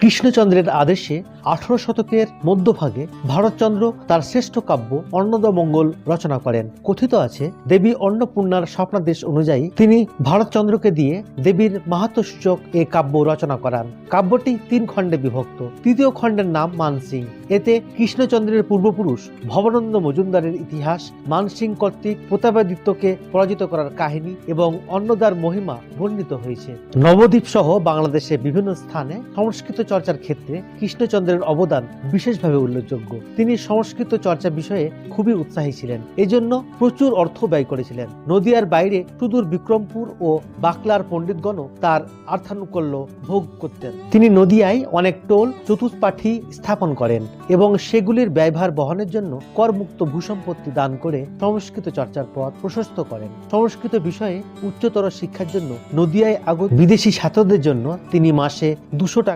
কৃষ্ণচন্দ্রের আদেশে আঠারো শতকের মধ্যভাগে ভারতচন্দ্র তার শ্রেষ্ঠ কাব্য অন্নদামঙ্গল রচনা করেন। কথিত আছে, দেবী অন্নপূর্ণার স্বপ্নাদেশ অনুযায়ী তিনি ভারতচন্দ্রকে দিয়ে দেবীর মাহাত্মসূচক এ কাব্য রচনা করান। কাব্যটি তিন খণ্ডে বিভক্ত। তৃতীয় খণ্ডের নাম মানসিং। এতে কৃষ্ণচন্দ্রের পূর্বপুরুষ ভবানন্দ মজুমদারের ইতিহাস, মানসিং কর্তৃক প্রতাপাদিত্যকে পরাজিত করার কাহিনী এবং অন্নদার মহিমা বর্ণিত হয়েছে। নবদ্বীপ সহ বাংলাদেশে বিভিন্ন স্থানে সংস্কৃত চর্চার ক্ষেত্রে কৃষ্ণচন্দ্রের অবদান বিশেষভাবে উল্লেখযোগ্য। তিনি সংস্কৃত চর্চা বিষয়ে খুবই উৎসাহী ছিলেন। এজন্য প্রচুর অর্থ ব্যয় করেছিলেন। নদিয়ার বাইরে সুদূর বিক্রমপুর ও বাকলার পণ্ডিতগণও তার অর্থানুকূল্য ভোগ করতেন। তিনি নদিয়ায় অনেক টোল, চতুষ্পাঠী স্থাপন করেন এবং সেগুলির ব্যয়ভার বহনের জন্য করমুক্ত ভূসম্পত্তি দান করে সংস্কৃত চর্চার পথ প্রশস্ত করেন। সংস্কৃত বিষয়ে উচ্চতর শিক্ষার জন্য নদিয়ায় আগত বিদেশি ছাত্রদের জন্য তিনি মাসে দুশো টাকা